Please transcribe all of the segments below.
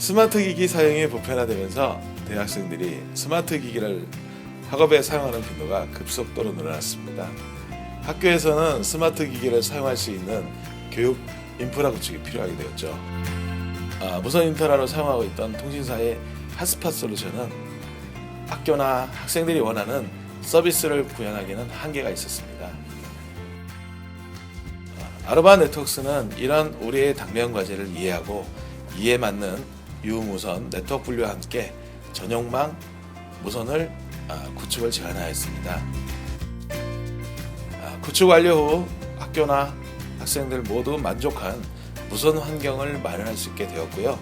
스마트 기기 사용이 보편화되면서 대학생들이 스마트 기기를 학업에 사용하는 빈도가 급속도로 늘어났습니다. 학교에서는 스마트 기기를 사용할 수 있는 교육 인프라 구축이 필요하게 되었죠. 아, 무선 인터넷로 사용하고 있던 통신사의 핫스팟 솔루션은 학교나 학생들이 원하는 서비스를 구현하기는 한계가 있었습니다. 아, 아르바 네트워크스는 이런 우리의 당면 과제를 이해하고 이에 맞는 유무선 네트워크 분류와 함께 전용망 무선을 아, 구축을 제안하였습니다. 아, 구축 완료 후 학교나 학생들 모두 만족한 무선 환경을 마련할 수 있게 되었고요.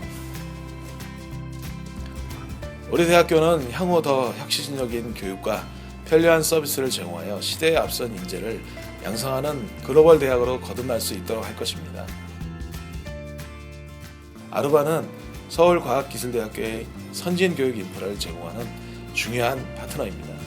우리 대학교는 향후 더 혁신적인 교육과 편리한 서비스를 제공하여 시대에 앞선 인재를 양성하는 글로벌 대학으로 거듭날 수 있도록 할 것입니다. 아르바는 서울과학기술대학교의 선진 교육 인프라를 제공하는 중요한 파트너입니다.